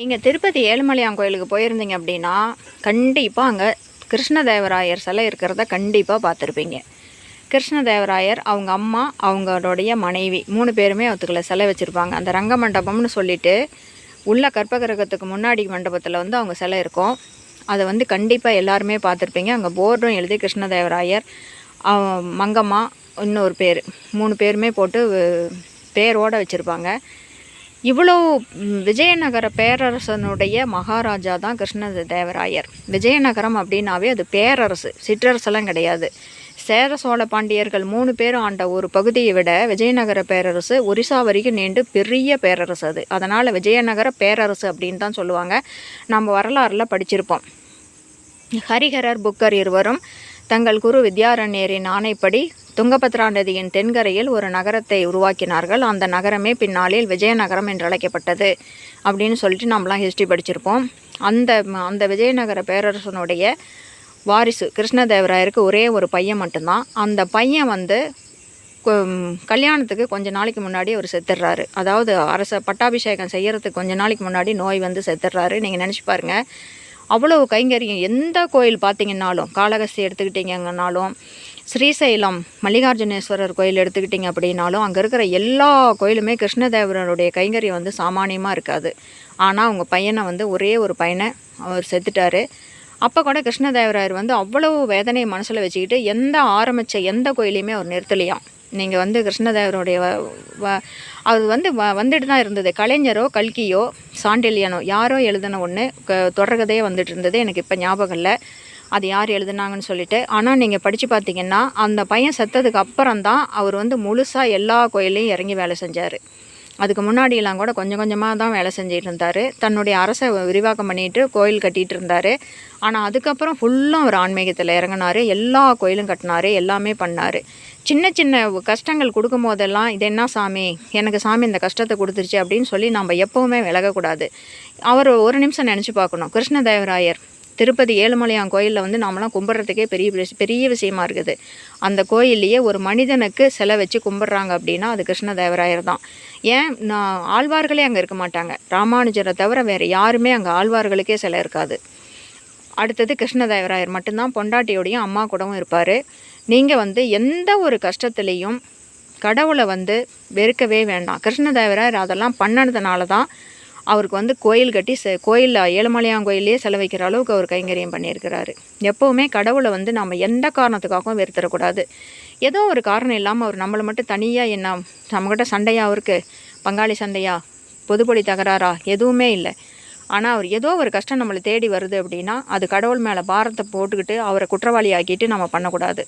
நீங்கள் திருப்பதி ஏழுமலையான் கோயிலுக்கு போயிருந்தீங்க அப்படின்னா கண்டிப்பாக அங்கே கிருஷ்ணதேவராயர் சிலை இருக்கிறத கண்டிப்பாக பார்த்துருப்பீங்க. கிருஷ்ணதேவராயர் அவங்க அம்மா அவங்களுடைய மனைவி மூணு பேருமே அவத்துக்குள்ள சிலை வச்சுருப்பாங்க. அந்த ரங்க மண்டபம்னு சொல்லிட்டு உள்ள கற்பகிரகத்துக்கு முன்னாடி மண்டபத்தில் வந்து அவங்க சிலை இருக்கும். அதை வந்து கண்டிப்பாக எல்லாருமே பார்த்துருப்பீங்க. அங்கே போர்டும் எழுதி கிருஷ்ணதேவராயர் அவ- மங்கம்மா இன்னொரு பேர் மூணு பேருமே போட்டு பேரோடு வச்சுருப்பாங்க. இவ்வளோ விஜயநகர பேரரசனுடைய மகாராஜா தான் கிருஷ்ண தேவராயர் விஜயநகரம் அப்படின்னாவே அது பேரரசு சிற்றரசெல்லாம் கிடையாது. சேர சோழ பாண்டியர்கள் மூணு பேரும் ஆண்ட ஒரு பகுதியை விட விஜயநகர பேரரசு ஒரிசா வரைக்கும் நீண்டு பெரிய பேரரசு அது. அதனால் விஜயநகர பேரரசு அப்படின்னு தான் சொல்லுவாங்க. நம்ம வரலாறில் படிச்சிருப்போம். ஹரிஹரர் புக்கர் இருவரும் தங்கள் குரு வித்யாரண்யரின் ஆணைப்படி துங்கபத்ரா நதியின் தென்கரையில் ஒரு நகரத்தை உருவாக்கினார்கள். அந்த நகரமே பின்னாளில் விஜயநகரம் என்று அழைக்கப்பட்டது அப்படின்னு சொல்லிட்டு நம்மளாம் ஹிஸ்ட்ரி படிச்சிருப்போம். அந்த அந்த விஜயநகர பேரரசனுடைய வாரிசு கிருஷ்ணதேவராயருக்கு ஒரே ஒரு பையன் மட்டும்தான். அந்த பையன் வந்து கல்யாணத்துக்கு கொஞ்ச நாளைக்கு முன்னாடி அவர் செத்துடுறாரு. அதாவது அரச பட்டாபிஷேகம் செய்கிறதுக்கு கொஞ்ச நாளைக்கு முன்னாடி நோய் வந்து செத்துடுறாரு. நீங்கள் நினச்சி பாருங்கள் அவ்வளவு கைங்கரியம் எந்த கோயில் பார்த்தீங்கன்னாலும் காளகஸ்தி எடுத்துக்கிட்டீங்கன்னாலும் ஸ்ரீசைலம் மல்லிகார்ஜுனேஸ்வரர் கோயில் எடுத்துக்கிட்டிங்க அப்படின்னாலும் அங்கே இருக்கிற எல்லா கோயிலுமே கிருஷ்ணதேவரருடைய கைங்கரியம் வந்து சாமானியமாக இருக்காது. ஆனால் அவங்க பையனை வந்து ஒரே ஒரு பையனை அவர் செத்துட்டார். அப்போ கூட கிருஷ்ணதேவராயர் வந்து அவ்வளவு வேதனையை மனசில் வச்சுக்கிட்டு எந்த ஆரம்பித்த எந்த கோயிலையுமே அவர் நிறுத்தலையாம். நீங்கள் வந்து கிருஷ்ணதேவருடைய வ- வ- அது வந்து வ வந்துட்டு தான் இருந்தது. கலைஞரோ கல்கியோ சாண்டில்யனோ யாரோ எழுதின ஒன்று க தொடர்கதையே வந்துட்டு இருந்தது. எனக்கு இப்போ ஞாபகம் இல்லை. அது யார் எழுதுனாங்கன்னு சொல்லிட்டு. ஆனால் நீங்கள் படித்து பார்த்தீங்கன்னா அந்த பையன் செத்ததுக்கு அப்புறம் தான் அவர் வந்து முழுசாக எல்லா கோயிலையும் இறங்கி வேலை செஞ்சார். அதுக்கு முன்னாடியெல்லாம் கூட கொஞ்சம் கொஞ்சமாக தான் வேலை செஞ்சுட்டு இருந்தார் தன்னுடைய அரசை விரிவாக்கம் பண்ணிட்டு கோயில் கட்டிகிட்டு இருந்தார் ஆனால் அதுக்கப்புறம் ஃபுல்லாக அவர் ஆன்மீகத்தில் இறங்கினார். எல்லா கோயிலும் கட்டினாரு. எல்லாமே பண்ணார். சின்ன சின்ன கஷ்டங்கள் கொடுக்கும் போதெல்லாம் இது என்ன சாமி? எனக்கு சாமி இந்த கஷ்டத்தை கொடுத்துருச்சு அப்படின்னு சொல்லி நம்ம எப்போவுமே விலகக்கூடாது. அவர் ஒரு நிமிஷம் நினச்சி பார்க்கணும். கிருஷ்ணதேவராயர் திருப்பதி ஏழுமலையான் கோயிலில் வந்து நாமெல்லாம் கும்பிட்றதுக்கே பெரிய பெரிய விஷயமா இருக்குது. அந்த கோயில்லையே ஒரு மனிதனுக்கு சிலை வச்சு கும்பிட்றாங்க அப்படின்னா அது கிருஷ்ணதேவராயர் தான் ஏன்? நான் ஆழ்வார்களே அங்கே இருக்க மாட்டாங்க. ராமானுஜரை தவிர வேறு யாருமே அங்கே ஆழ்வார்களுக்கே சிலை இருக்காது. அடுத்தது கிருஷ்ணதேவராயர் மட்டும்தான் பொண்டாட்டியோடையும் அம்மா கூடவும் இருப்பார். நீங்கள் வந்து எந்த ஒரு கஷ்டத்துலேயும் கடவுளை வந்து வெறுக்கவே வேண்டாம். கிருஷ்ணதேவராயர் அதெல்லாம் பண்ணதுனால தான் அவருக்கு வந்து கோயில் கட்டி செ கோயிலில் ஏழுமலையான் கோயிலே செலவைக்கிற அளவுக்கு அவர் கைங்கரியம் பண்ணியிருக்கிறாரு. எப்போவுமே கடவுளை வந்து நம்ம எந்த காரணத்துக்காகவும் வெறுத்தரக்கூடாது ஏதோ ஒரு காரணம் இல்லாமல் அவர் நம்மளை மட்டும் தனியாக என்ன நம்மக்கிட்ட சண்டையாக அவருக்கு? பங்காளி சண்டையா? பொதுப்பொடி தகராறா? எதுவுமே இல்லை. ஆனால் அவர் ஏதோ ஒரு கஷ்டம் நம்மளை தேடி வருது அப்படின்னா அது கடவுள் மேலே பாரத்தை போட்டுக்கிட்டு அவரை குற்றவாளி ஆக்கிட்டு நம்ம பண்ணக்கூடாது.